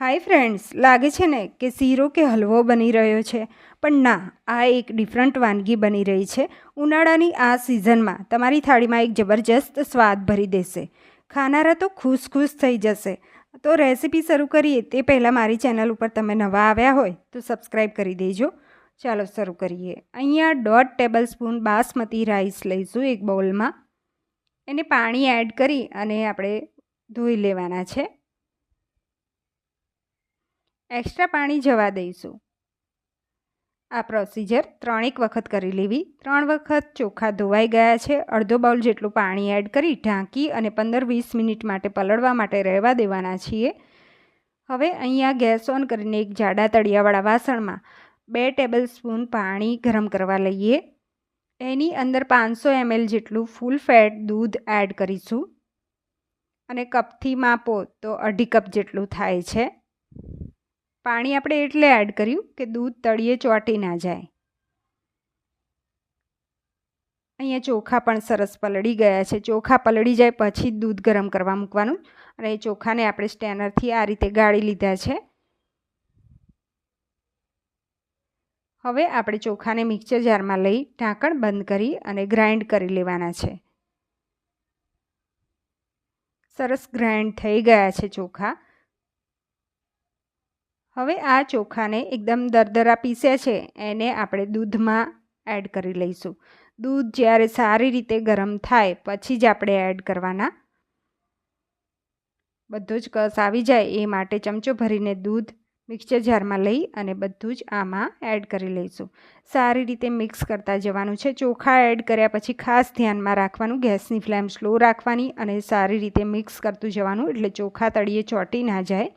Hi friends, લાગે છે ને કે શીરો કે હલવો બની રહ્યો છે, પણ ના, આ એક ડિફરન્ટ વાનગી બની રહી છે. ઉનાળાની આ સિઝનમાં તમારી થાળીમાં એક જબરજસ્ત સ્વાદ ભરી દેશે. ખાનારા તો ખુશ ખુશ થઈ જશે. તો રેસીપી શરૂ કરીએ, તે પહેલાં મારી ચેનલ ઉપર તમે નવા આવ્યા હોય, તો સબસ્ક્રાઈબ કરી દેજો. ચાલો શરૂ કરીએ. અહીંયા દોઢ ટેબલ સ્પૂન બાસમતી રાઈસ લઈશું એક બાઉલમાં એને પાણી એડ કરી અને આપણે ધોઈ લેવાના છે. એક્સ્ટ્રા પાણી જવા દઈશું. આ પ્રોસીજર ત્રણેક વખત કરી લેવી. ત્રણ વખત ચોખા ધોવાઈ ગયા છે. અડધો બાઉલ જેટલું પાણી એડ કરી ઢાંકી અને પંદર વીસ મિનિટ માટે પલળવા માટે રહેવા દેવાના છીએ. હવે અહીંયા ગેસ ઓન કરીને એક જાડા તળિયાવાળા વાસણમાં બે ટેબલ સ્પૂન પાણી ગરમ કરવા લઈએ. એની અંદર પાંચસો એમએલ જેટલું ફૂલ ફેટ દૂધ એડ કરીશું. અને કપથી માપો તો અઢી કપ જેટલું થાય છે. પાણી આપણે એટલે એડ કર્યું કે દૂધ તળીએ ચોંટી ના જાય. અહીંયા ચોખા પણ સરસ પલળી ગયા છે. ચોખા પલળી જાય પછી દૂધ ગરમ કરવા મૂકવાનું. અને એ ચોખાને આપણે સ્ટેનરથી આ રીતે ગાળી લીધા છે. હવે આપણે ચોખાને મિક્સર જારમાં લઈ ઢાંકણ બંધ કરી અને ગ્રાઇન્ડ કરી લેવાના છે. સરસ ગ્રાઇન્ડ થઈ ગયા છે ચોખા. હવે આ ચોખાને એકદમ દરદરા પીસ્યા છે. એને આપણે દૂધમાં એડ કરી લઈશું. દૂધ જ્યારે સારી રીતે ગરમ થાય, પછી જ આપણે એડ કરવાના. બધો જ કસ આવી જાય, એ માટે ચમચો ભરીને દૂધ મિક્સર જારમાં લઈ અને બધું જ આમાં એડ કરી લઈશું. સારી રીતે મિક્સ કરતા જવાનું છે. ચોખા એડ કર્યા પછી ખાસ ધ્યાનમાં રાખવાનું. ગેસની ફ્લેમ સ્લો રાખવાની અને સારી રીતે મિક્સ કરતું જવાનું. એટલે ચોખા તળીએ ચોંટી ના જાય.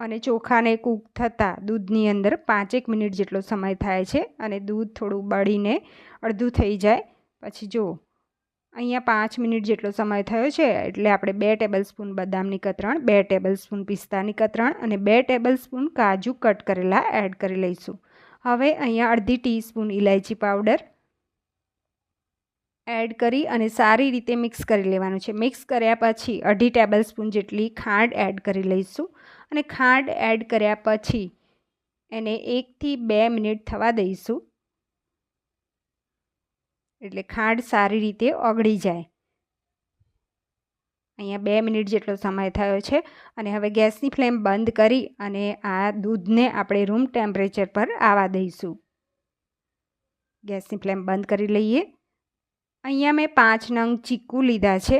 અને ચોખાને કૂક થતાં દૂધની અંદર પાંચેક મિનિટ જેટલો સમય થાય છે અને દૂધ થોડું બળીને અડધું થઈ જાય. પછી જુઓ, અહીંયા પાંચ મિનિટ જેટલો સમય થયો છે એટલે આપણે બે ટેબલ સ્પૂન બદામની કતરણ, બે ટેબલ સ્પૂન પિસ્તાની કતરણ અને બે ટેબલ સ્પૂન કાજુ કટ કરેલા એડ કરી લઈશું. હવે અહીંયા અડધી ટીસ્પૂન ઇલાયચી પાવડર એડ કરી અને સારી રીતે મિક્સ કરી લેવાનું છે. મિક્સ કર્યા પછી અઢી ટેબલ સ્પૂન જેટલી ખાંડ એડ કરી લઈશું અને ખાંડ એડ કર્યા પછી એને એકથી બે મિનિટ થવા દઈશું. એટલે ખાંડ સારી રીતે ઓગળી જાય. અહીંયા બે મિનિટ જેટલો સમય થયો છે અને હવે ગેસની ફ્લેમ બંધ કરી અને આ દૂધને આપણે રૂમ ટેમ્પરેચર પર આવવા દઈશું. ગેસની ફ્લેમ બંધ કરી લઈએ. અહીંયા મેં પાંચ નંગ ચીકુ લીધા છે,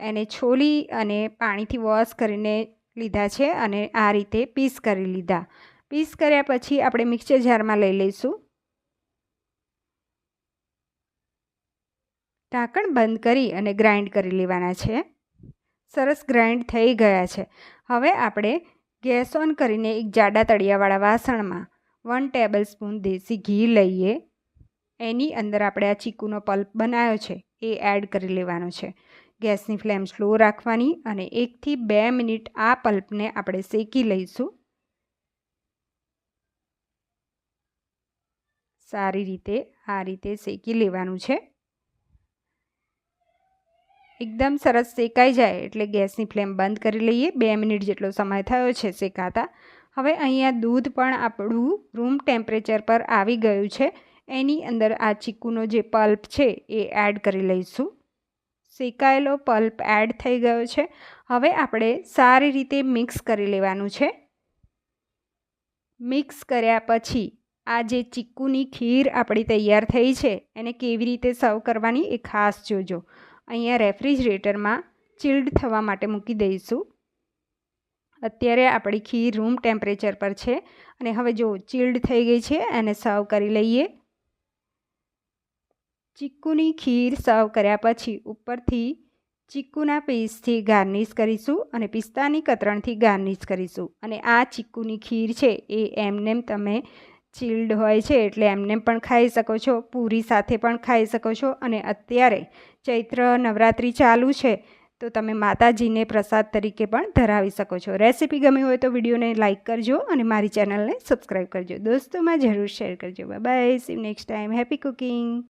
એને છોલી અને પાણીથી વોશ કરીને લીધા છે અને આ રીતે પીસ કરી લીધા. પીસ કર્યા પછી આપણે મિક્સર જારમાં લઈ લઈશું. ઢાંકણ બંધ કરી અને ગ્રાઇન્ડ કરી લેવાના છે. સરસ ગ્રાઇન્ડ થઈ ગયા છે. હવે આપણે ગેસ ઓન કરીને એક જાડા તળિયાવાળા વાસણમાં વન ટેબલ સ્પૂન દેશી ઘી લઈએ. એની અંદર આપણે આ ચીકુનો પલ્પ બનાવ્યો છે, એ એડ કરી લેવાનો છે. ગેસની ફ્લેમ સ્લો રાખવાની અને એકથી બે મિનિટ આ પલ્પને આપણે શેકી લઈશું. સારી રીતે આ રીતે શેકી લેવાનું છે. એકદમ સરસ શેકાઈ જાય એટલે ગેસની ફ્લેમ બંધ કરી લઈએ. બે મિનિટ જેટલો સમય થયો છે શેકાતા. હવે અહીંયા દૂધ પણ આપણું રૂમ ટેમ્પરેચર પર આવી ગયું છે. એની અંદર આ ચીકુનો જે પલ્પ છે એ એડ કરી લઈશું. શેકાયેલો પલ્પ એડ થઈ ગયો છે. હવે આપણે સારી રીતે મિક્સ કરી લેવાનું છે. મિક્સ કર્યા પછી આ જે ચીકુની ખીર આપણી તૈયાર થઈ છે, એને કેવી રીતે સર્વ કરવાની એ ખાસ જોજો. અહીંયા રેફ્રિજરેટરમાં ચિલ્ડ થવા માટે મૂકી દઈશું. અત્યારે આપણી ખીર રૂમ ટેમ્પરેચર પર છે અને હવે જો ચિલ્ડ થઈ ગઈ છે, એને સર્વ કરી લઈએ. ચીકુની ખીર સર્વ કર્યા પછી ઉપરથી ચીકુના પીસથી ગાર્નિશ કરીશું અને પિસ્તાની કતરણથી ગાર્નિશ કરીશું. અને આ ચીકુની ખીર છે એ એમનેમ તમે ચીલ્ડ હોય છે એટલે એમને પણ ખાઈ શકો છો, પૂરી સાથે પણ ખાઈ શકો છો. અને અત્યારે ચૈત્ર નવરાત્રિ ચાલુ છે તો તમે માતાજીને પ્રસાદ તરીકે પણ ધરાવી શકો છો. રેસીપી ગમી હોય તો વિડીયોને લાઇક કરજો અને મારી ચેનલને સબસ્ક્રાઈબ કરજો. દોસ્તોમાં જરૂર શેર કરજો. Bye see next time happy cooking